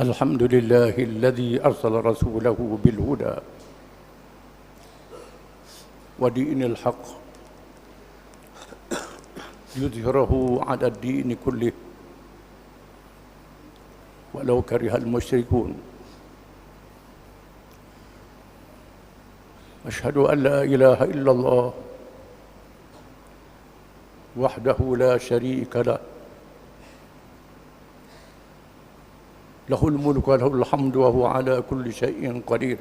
الحمد لله الذي أرسل رسوله بالهدى ودين الحق يظهره على الدين كله. ولو كره المشركون. أشهد أن لا إله إلا الله وحده لا شريك له. له الملك وله الحمد وهو على كل شيء قدير.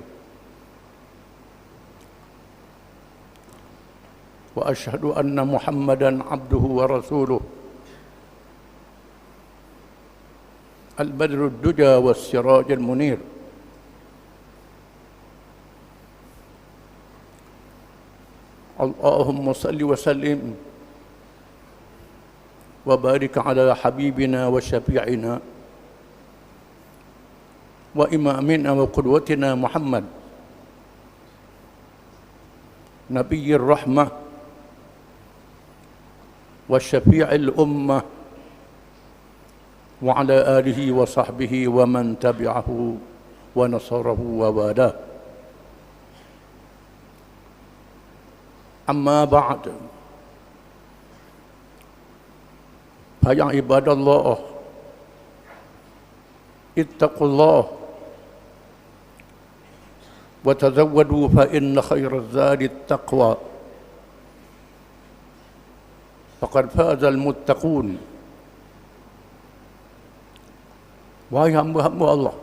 وأشهد أن محمدا عبده ورسوله. البدر الدجى والسراج المنير. اللهم صل وسلم وبارك على حبيبنا وشفيعنا وإمامنا وقدوتنا محمد. نبي الرحمة وشفيع الأمة وعلى آله وصحبه ومن تبعه ونصره ووالاه. أما بعد فيا عباد الله اتقوا الله وتزودوا فإن خير الزاد التقوى فقد فاز المتقون Wahai hamba-hamba Allah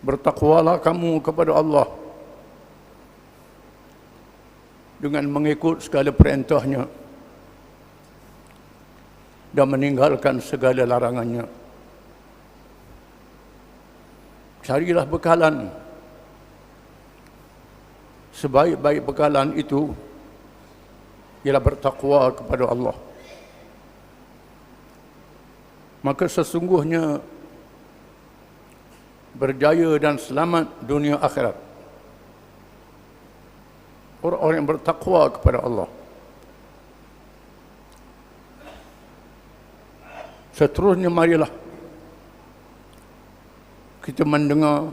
Bertakwalah kamu kepada Allah Dengan mengikut segala perintahnya Dan meninggalkan segala larangannya Carilah bekalan. Sebaik-baik bekalan itu Ialah bertakwa kepada Allah. Maka sesungguhnya berjaya dan selamat dunia akhirat. Orang-orang yang bertakwa kepada Allah. Seterusnya marilah kita mendengar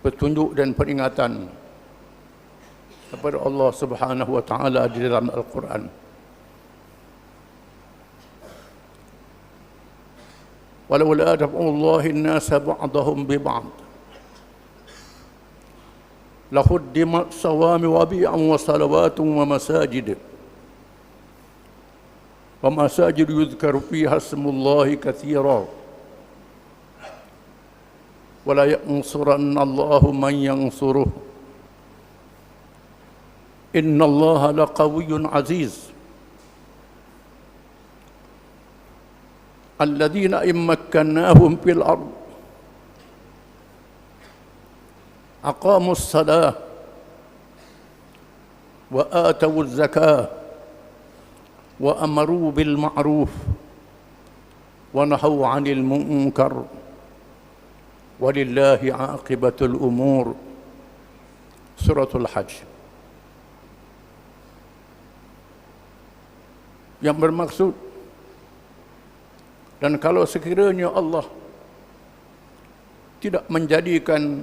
petunjuk dan peringatan kepada Allah Subhanahu wa taala di dalam Al-Quran. Walau la tafu Allah an-nasa ba'dahum bi ba'd. Lahuddimat sawami wa bi'am wa salawatum wa masajid. Wa masajid yudhkaru fiha ismullah katsiran. ولا ينصرن الله من ينصره. إن الله لقوي عزيز. الذين إن مكناهم في الأرض أقاموا الصلاة وآتوا الزكاة وأمروا بالمعروف ونهوا عن المنكر. walillahi aqibatul umur. Suratul hajj. Yang bermaksud dan kalau sekiranya Allah tidak menjadikan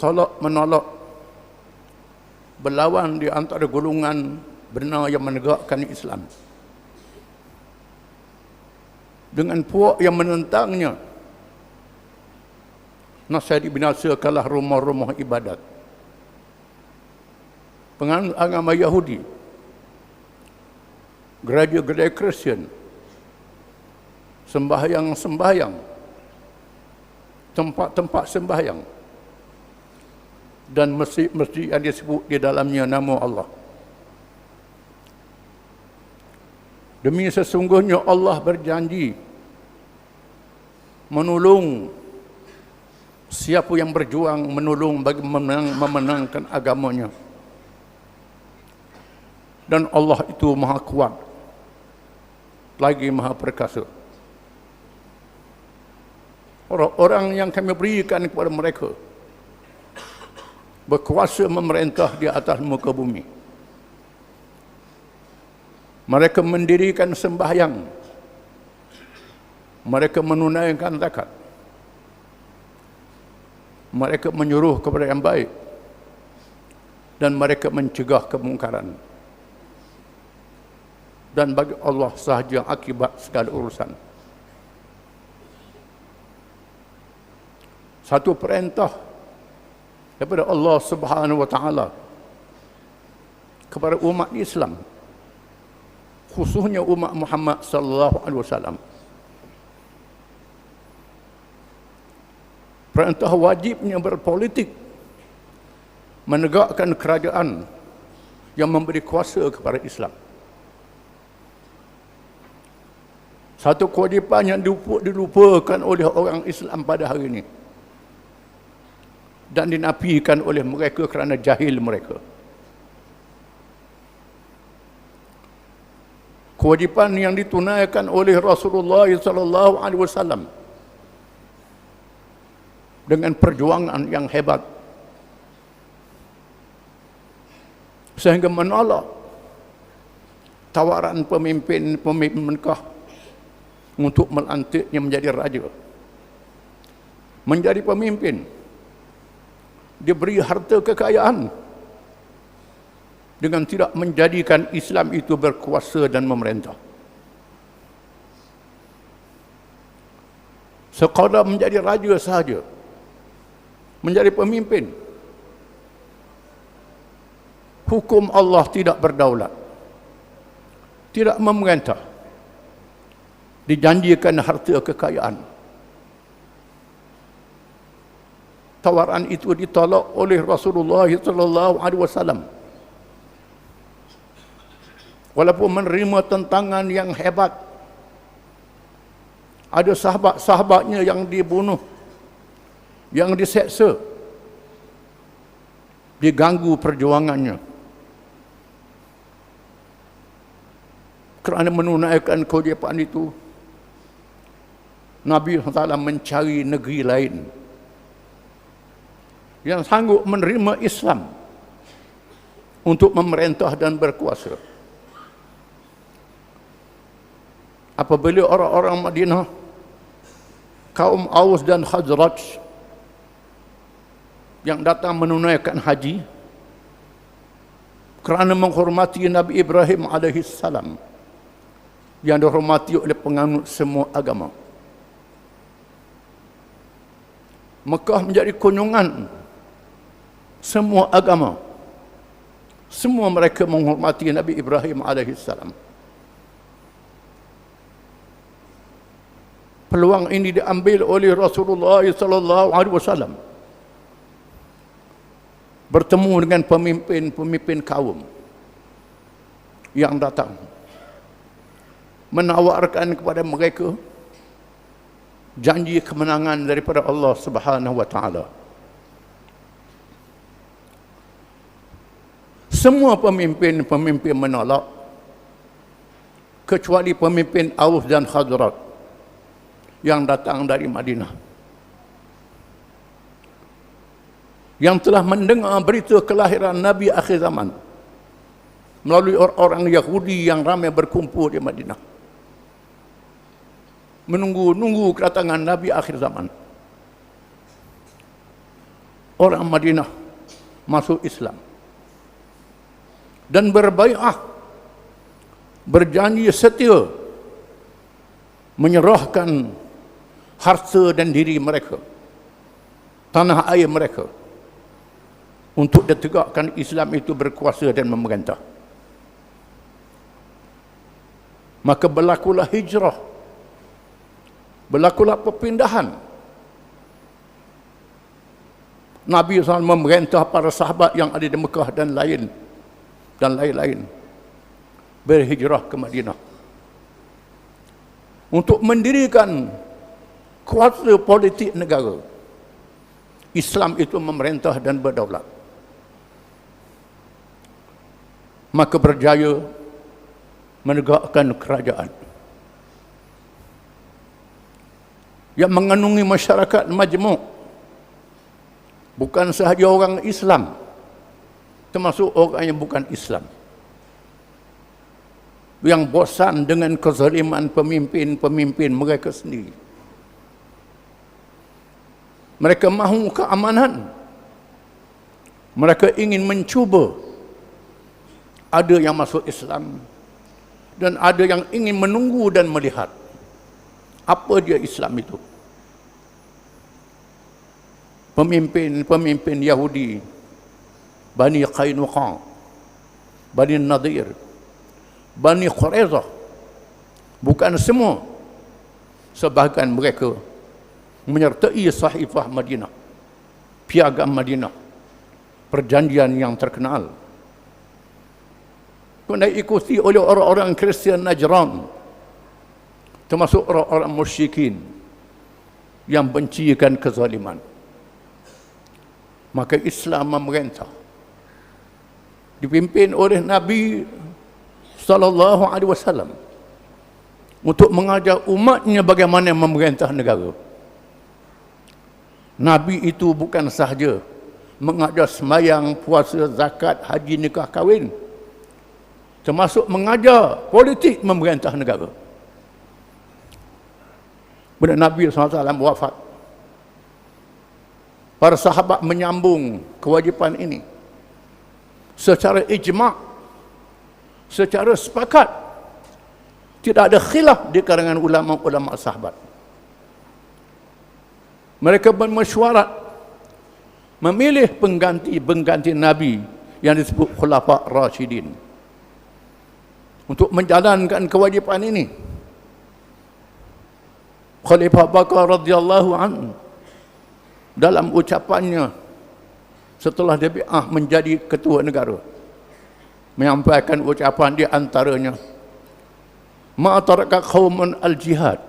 tolak menolak berlawan di antara golongan benar yang menegakkan Islam dengan puak yang menentangnya nasai dibinasakanlah rumah-rumah ibadat. Penganut agama Yahudi. Gereja-gereja Kristian. Sembahyang-sembahyang. Tempat-tempat sembahyang. Dan masjid-masjid yang disebut di dalamnya nama Allah. Demi sesungguhnya Allah berjanji menolong siapa yang berjuang menolong bagi memenang, memenangkan agamanya? Dan Allah itu maha kuat. Lagi maha perkasa. Orang-orang yang kami berikan kepada mereka berkuasa memerintah di atas muka bumi. Mereka mendirikan sembahyang. Mereka menunaikan zakat. Mereka menyuruh kepada yang baik. Dan mereka mencegah kemungkaran. Dan bagi Allah sahaja akibat segala urusan. Satu perintah daripada Allah Subhanahu wa taala kepada umat Islam khususnya umat Muhammad sallallahu alaihi wasallam perintah wajibnya berpolitik. Menegakkan kerajaan yang memberi kuasa kepada Islam. Satu kewajipan yang dilupakan oleh orang Islam pada hari ini. Dan dinafikan oleh mereka kerana jahil mereka. Kewajipan yang ditunaikan oleh Rasulullah sallallahu alaihi wasallam dengan perjuangan yang hebat sehingga menolak tawaran pemimpin-pemimpin Mekah untuk melantiknya menjadi raja menjadi pemimpin diberi harta kekayaan dengan tidak menjadikan Islam itu berkuasa dan memerintah. Sekadar menjadi raja sahaja. Menjadi pemimpin. Hukum Allah tidak berdaulat. Tidak memerintah. Dijanjikan harta kekayaan. Tawaran itu ditolak oleh Rasulullah sallallahu alaihi wasallam walaupun menerima tentangan yang hebat ada sahabat-sahabatnya yang dibunuh yang diseksa diganggu perjuangannya kerana menunaikan kewajipan itu Nabi SAW mencari negeri lain yang sanggup menerima Islam untuk memerintah dan berkuasa. apabila orang-orang Madinah kaum Aus dan Khazraj yang datang menunaikan haji kerana menghormati Nabi Ibrahim AS yang dihormati oleh penganut semua agama. Mekah menjadi kunjungan semua agama. Semua mereka menghormati Nabi Ibrahim AS peluang ini diambil oleh Rasulullah sallallahu alaihi wasallam bertemu dengan pemimpin-pemimpin kaum yang datang menawarkan kepada mereka janji kemenangan daripada Allah Subhanahu wa taala semua pemimpin-pemimpin menolak kecuali pemimpin Aus dan Khazraj yang datang dari Madinah. Yang telah mendengar berita kelahiran Nabi akhir zaman melalui orang-orang Yahudi yang ramai berkumpul di Madinah. Menunggu-nunggu kedatangan Nabi akhir zaman. Orang Madinah masuk Islam. Dan berbaiah berjanji setia menyerahkan harta dan diri mereka tanah air mereka untuk ditegakkan Islam itu berkuasa dan memerintah maka berlakulah hijrah berlakulah perpindahan Nabi SAW memerintah para sahabat yang ada di Mekah dan lain dan lain-lain berhijrah ke Madinah untuk mendirikan kuasa politik negara. Islam itu memerintah dan berdaulat. Maka berjaya menegakkan kerajaan. Yang mengandungi masyarakat majmuk. Bukan sahaja orang Islam. Termasuk orang yang bukan Islam. Yang bosan dengan kezaliman pemimpin-pemimpin mereka sendiri Mereka mahu keamanan. Mereka ingin mencuba. Ada yang masuk Islam dan ada yang ingin menunggu dan melihat apa dia Islam itu. Pemimpin-pemimpin Yahudi Bani Qainuqa Bani Nadir Bani Quraizah bukan semua sebahagian mereka menyertai sahifah Madinah piagam Madinah perjanjian yang terkenal kena ikuti oleh orang-orang Kristian Najran termasuk orang-orang musyrikin yang bencikan kezaliman maka Islam memerintah dipimpin oleh Nabi sallallahu alaihi wasallam untuk mengajar umatnya bagaimana memerintah negara. Nabi itu bukan sahaja mengajar semayang, puasa, zakat, haji, nikah, kahwin. Termasuk mengajar politik memerintah negara. Bila Nabi SAW wafat, para sahabat menyambung kewajipan ini. Secara ijma' secara sepakat tidak ada khilaf di kalangan ulama-ulama sahabat. Mereka bermesyuarat memilih pengganti-pengganti Nabi yang disebut Khulafa Rashidin untuk menjalankan kewajipan ini. Khalifah Bakar radhiyallahu anhu dalam ucapannya setelah dia bi'ah menjadi ketua negara menyampaikan ucapan di antaranya ma taraka qauman al jihad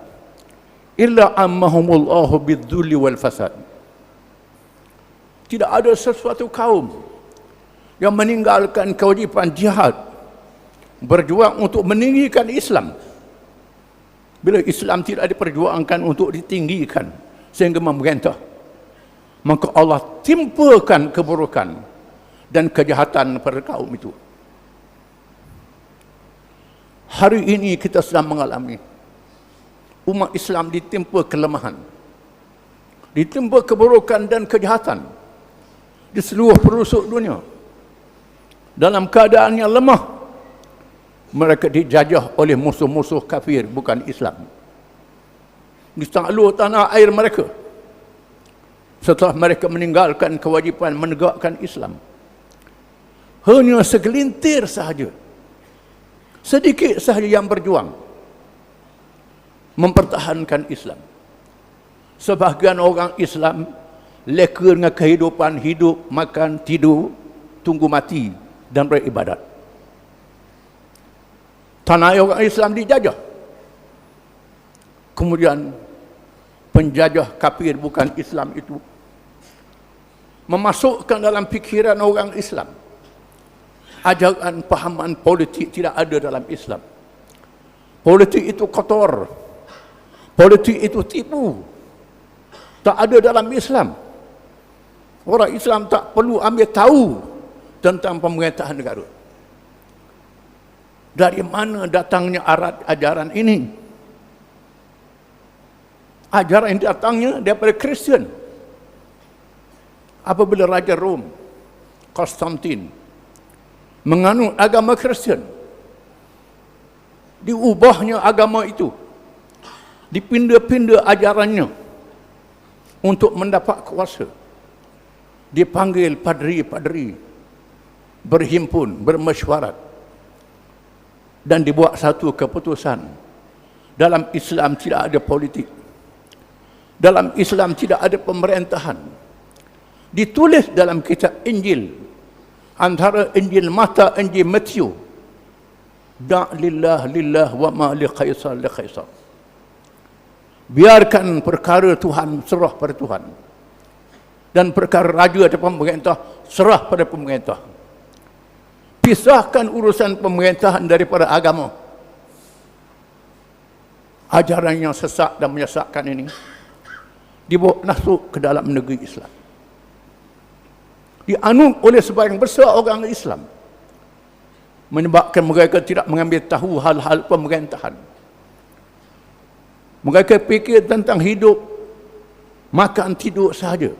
illa ammahumullahu bidzulli wal fasad tidak ada sesuatu kaum yang meninggalkan kewajipan jihad berjuang untuk meninggikan Islam. Bila Islam tidak diperjuangkan untuk ditinggikan sehingga memerintah maka Allah timpakan keburukan dan kejahatan pada kaum itu. Hari ini kita sedang mengalami umat Islam ditimpa kelemahan ditimpa keburukan dan kejahatan di seluruh perusuk dunia. Dalam keadaan yang lemah mereka dijajah oleh musuh-musuh kafir bukan Islam. Di seluruh tanah air mereka. Setelah mereka meninggalkan kewajipan menegakkan Islam. Hanya segelintir sahaja. Sedikit sahaja yang berjuang. Mempertahankan Islam. Sebahagian orang Islam leka dengan kehidupan hidup, makan, tidur tunggu mati dan beribadat tanah orang Islam dijajah kemudian penjajah kafir bukan Islam itu memasukkan dalam fikiran orang Islam ajaran pahaman politik tidak ada dalam Islam. Politik itu kotor. Politik itu tipu. Tak ada dalam Islam. Orang Islam tak perlu ambil tahu tentang pemerintahan negara. Dari mana datangnya arat ajaran ini? Ajaran yang datangnya daripada Kristian. Apabila Raja Rom, Konstantin, menganut agama Kristian. Diubahnya agama itu. Dipindah-pindah ajarannya untuk mendapat kuasa. Dipanggil padri-padri berhimpun, bermesyuarat dan dibuat satu keputusan. Dalam Islam tidak ada politik. Dalam Islam tidak ada pemerintahan. Ditulis dalam kitab Injil antara Injil Mata Injil Matthew da lillah lillah wa ma li qaisar li qaisar biarkan perkara Tuhan serah pada Tuhan dan perkara raja atau pemerintah serah pada pemerintah pisahkan urusan pemerintahan daripada agama. Ajaran yang sesak dan menyesatkan ini dibawa masuk ke dalam negeri Islam. Dianut oleh sebagian besar orang Islam. Menyebabkan mereka tidak mengambil tahu hal-hal pemerintahan. Mereka fikir tentang hidup makan tidur sahaja.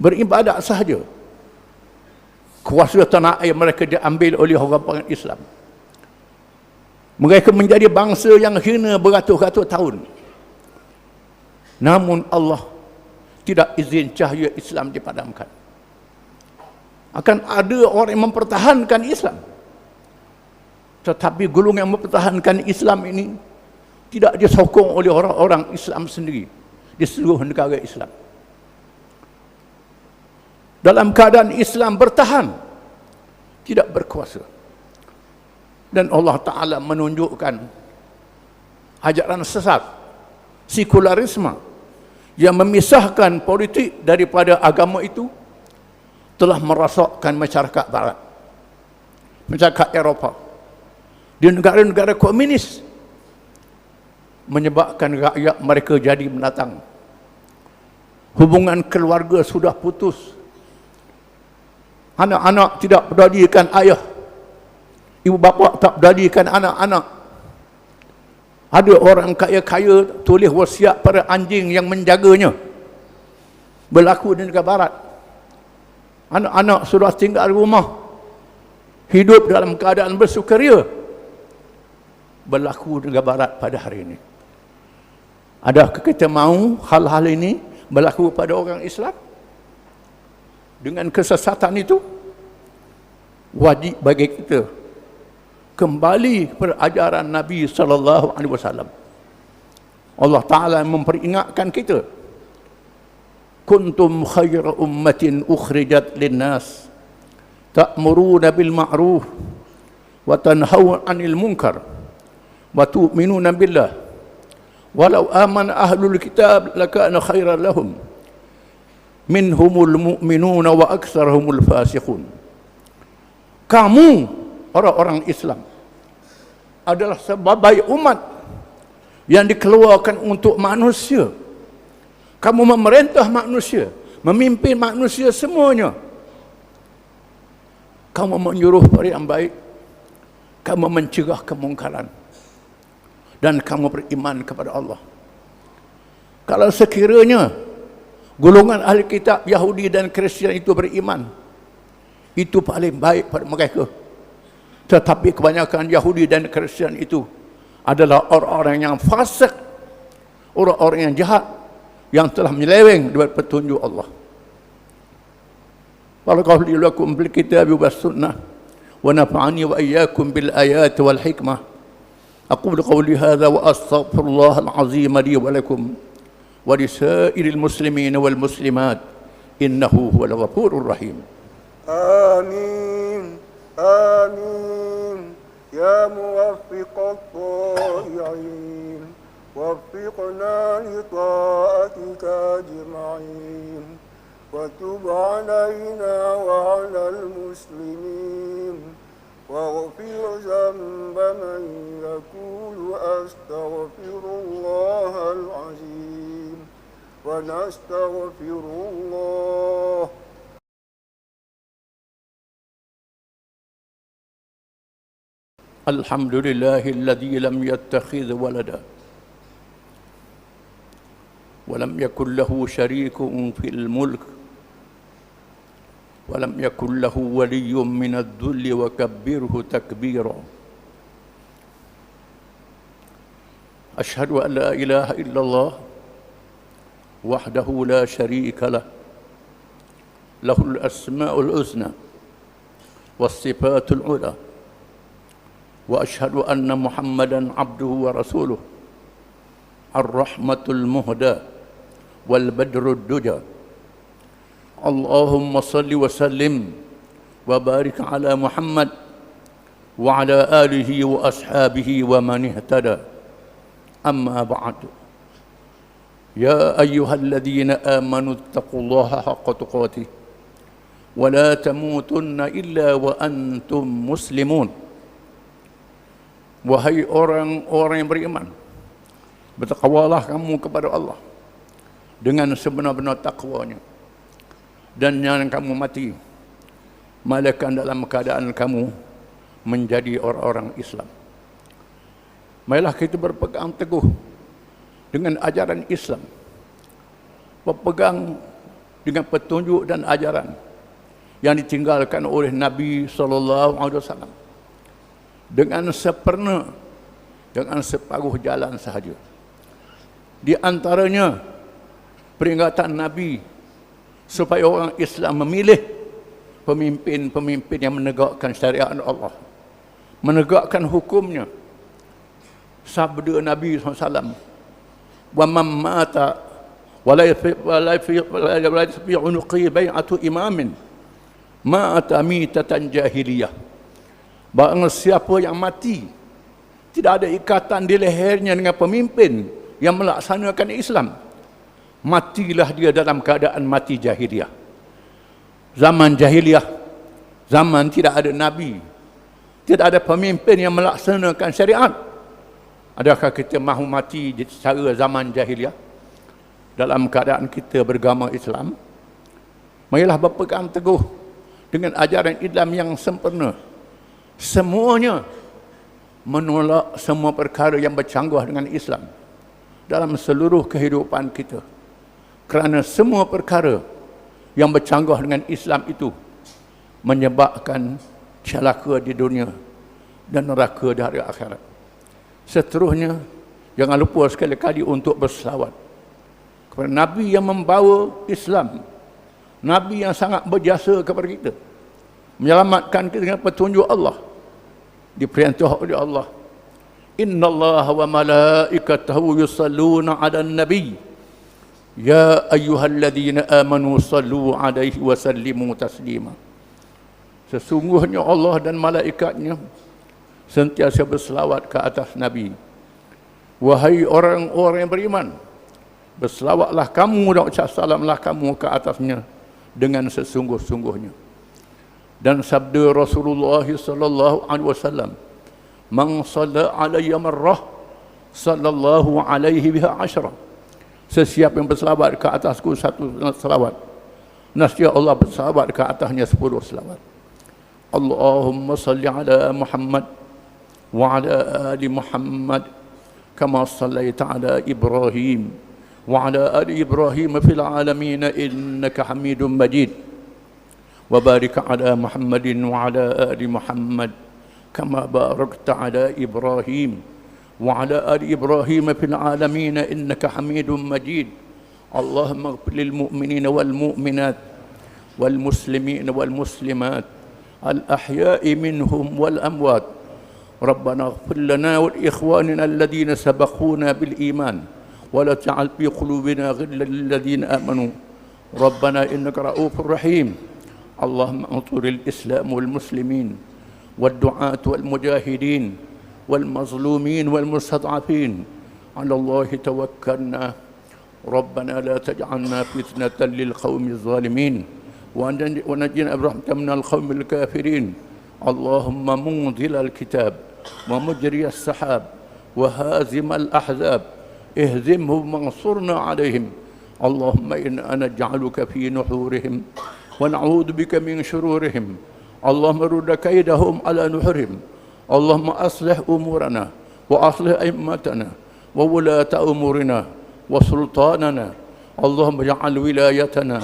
Beribadat sahaja kuasa tanah air mereka diambil oleh orang-orang Islam. Mereka menjadi bangsa yang hina beratus-ratus tahun. Namun Allah tidak izin cahaya Islam dipadamkan. Akan ada orang yang mempertahankan Islam. Tetapi golongan yang mempertahankan Islam ini tidak disokong oleh orang-orang Islam sendiri di seluruh negara Islam dalam keadaan Islam bertahan tidak berkuasa. Dan Allah Ta'ala menunjukkan ajaran sesat sekularisme yang memisahkan politik daripada agama itu telah merosakkan masyarakat barat masyarakat Eropah. Di negara-negara komunis menyebabkan rakyat mereka jadi menatang hubungan keluarga sudah putus Anak-anak tidak pedalikan ayah. Ibu bapa tak pedalikan anak-anak. Ada orang kaya-kaya tulis wasiat pada anjing yang menjaganya. Berlaku di negara barat. Anak-anak sudah tinggal rumah. Hidup dalam keadaan bersukaria. Berlaku di negara barat pada hari ini. Adakah kita mahu hal-hal ini berlaku pada orang Islam? Dengan kesesatan itu wajib bagi kita kembali kepada ajaran Nabi sallallahu alaihi wasallam. Allah taala memperingatkan kita kuntum khayra ummatin ukhrijat linnas ta'muruna bil ma'ruf wa tanhauna 'anil munkar wa tu'minuna billah walau amana ahlul kitab lakana khairan lahum minhumul mu'minuna wa aktsarhumul fasiqun. Kamu orang-orang Islam adalah sebagai umat yang dikeluarkan untuk manusia. Kamu memerintah manusia memimpin manusia semuanya. Kamu menyuruh pada yang baik kamu mencegah kemungkaran dan kamu beriman kepada Allah. Kalau sekiranya golongan ahli kitab Yahudi dan Kristian itu beriman. Itu paling baik pada mereka. Tetapi kebanyakan Yahudi dan Kristian itu adalah orang-orang yang fasik orang-orang yang jahat yang telah menyeleweng dari petunjuk Allah. Barakahli lakum bil kitab wa sunnah wa nafa'ani wa iyyakum bil ayat wal hikmah. Hadha wa astaghfirullah al-azim li wa lakum ولسائر المسلمين والمسلمات إنه هو الغفور الرحيم. آمين آمين. يا موفق الطائعين وفقنا لطاعتك أجمعين وتب علينا وعلى المسلمين واغفر ذنب من يقول أستغفر الله العظيم. ونستغفر الله. الحمد لله الذي لم يتخذ ولدا ولم يكن له شريك في الملك ولم يكن له ولي من الذل وكبره تكبيرا. أشهد أن لا إله إلا الله وحده لا شريك له. له الأسماء الحسنى والصفات العلى. وأشهد أن محمدا عبده ورسوله. الرحمة المهدى والبدر الدجى. اللهم صل وسلم وبارك على محمد وعلى آله وأصحابه ومن اهتدى. أما بعد. يا أيها الذين آمنوا اتقوا الله حق تقاته ولا تموتن إلا وأنتم مسلمون Wahai orang-orang yang beriman Bertakwalah kamu kepada Allah Dengan sebenar-benar takwanya Dan jangan kamu mati Malaikan dalam keadaan kamu Menjadi orang-orang Islam Marilah kita berpegang teguh dengan ajaran Islam. Berpegang dengan petunjuk dan ajaran yang ditinggalkan oleh Nabi sallallahu alaihi wasallam. Dengan seperna dengan separuh jalan sahaja. Di antaranya peringatan Nabi supaya orang Islam memilih pemimpin-pemimpin yang menegakkan syariat Allah. Menegakkan hukumnya. Sabda Nabi SAW fi wala fi wala fi unuqi bai'atu imamin mata mitatan jahiliyah. Barang siapa yang mati tidak ada ikatan di lehernya dengan pemimpin yang melaksanakan Islam matilah dia dalam keadaan mati jahiliyah. Zaman jahiliyah zaman tidak ada nabi tidak ada pemimpin yang melaksanakan syariat adakah kita mahu mati secara zaman jahiliyah dalam keadaan kita beragama Islam marilah berpegang teguh dengan ajaran Islam yang sempurna. Semuanya menolak semua perkara yang bercanggah dengan Islam dalam seluruh kehidupan kita. Kerana semua perkara yang bercanggah dengan Islam itu menyebabkan celaka di dunia dan neraka di hari akhirat. Seterusnya, jangan lupa sekali-kali untuk berselawat kepada Nabi yang membawa Islam. Nabi yang sangat berjasa kepada kita. Menyelamatkan kita dengan petunjuk Allah. Diperintah oleh Allah. Inna Allah wa malaikatahu yusalluna ala nabi. Ya ayyuhalladzina amanu sallu alaihi wa sallimu taslima. Sesungguhnya Allah dan malaikatnya sentiasa berselawat ke atas Nabi. Wahai orang-orang yang beriman, berselawatlah kamu dan ucap salamlah kamu ke atasnya dengan sesungguh-sungguhnya. Dan sabda Rasulullah sallallahu alaihi wasallam, "Man shalla alayya marrah sallallahu alaihi biha ashra." Sesiapa yang berselawat ke atasku satu selawat, nasya Allah berselawat ke atasnya sepuluh selawat. Allahumma salli ala Muhammad وعلى آل محمد كما صليت على إبراهيم وعلى آل إبراهيم في العالمين إنك حميد مجيد. وبارك على محمد وعلى آل محمد كما باركت على إبراهيم وعلى آل إبراهيم في العالمين إنك حميد مجيد. اللهم اغفر للمؤمنين والمؤمنات والمسلمين والمسلمات الأحياء منهم والأموات ربنا اغفر لنا ولإخواننا الذين سبقونا بالإيمان ولا تجعل في قلوبنا غلا للذين آمنوا. ربنا إنك رؤوف رحيم. اللهم انصر الإسلام والمسلمين والدعاة والمجاهدين والمظلومين والمستضعفين. على الله توكلنا. ربنا لا تجعلنا فتنة للقوم الظالمين. ونجنا برحمتك من القوم الكافرين. اللهم منزل الكتاب. ومجري السحاب وهازم الأحزاب. اهزمهم وانصرنا عليهم. اللهم إنا نجعلك في نحورهم ونعوذ بك من شرورهم. اللهم رد كيدهم على نحرهم. اللهم أصلح أمورنا وأصلح أئمتنا وولاة أمورنا وسلطاننا. اللهم اجعل ولايتنا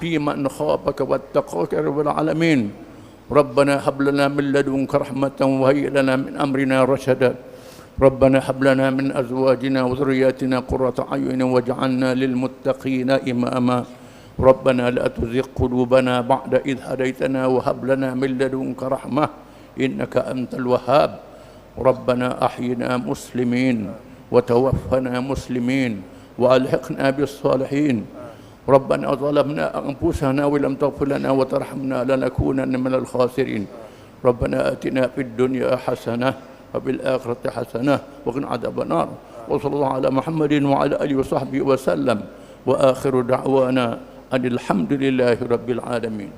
في من خافك واتقاك رب العالمين. ربنا هب لنا من لدنك رحمة وهيئ لنا من أمرنا رشدا. ربنا هب لنا من أزواجنا وذرياتنا قرة أعين واجعلنا للمتقين إماما. ربنا لا تزغ قلوبنا بعد إذ هديتنا وهب لنا من لدنك رحمة إنك أنت الوهاب. ربنا أحينا مسلمين وتوفنا مسلمين وألحقنا بالصالحين. ربنا ظلمنا أنفسنا ولم تغفر لنا وترحمنا لنكونن من الخاسرين. ربنا آتنا في الدنيا حسنة وفي الآخرة حسنة وقنا عذاب النار. وصلى الله على محمد وعلى آله وصحبه وسلم. وآخر دعوانا أن الحمد لله رب العالمين.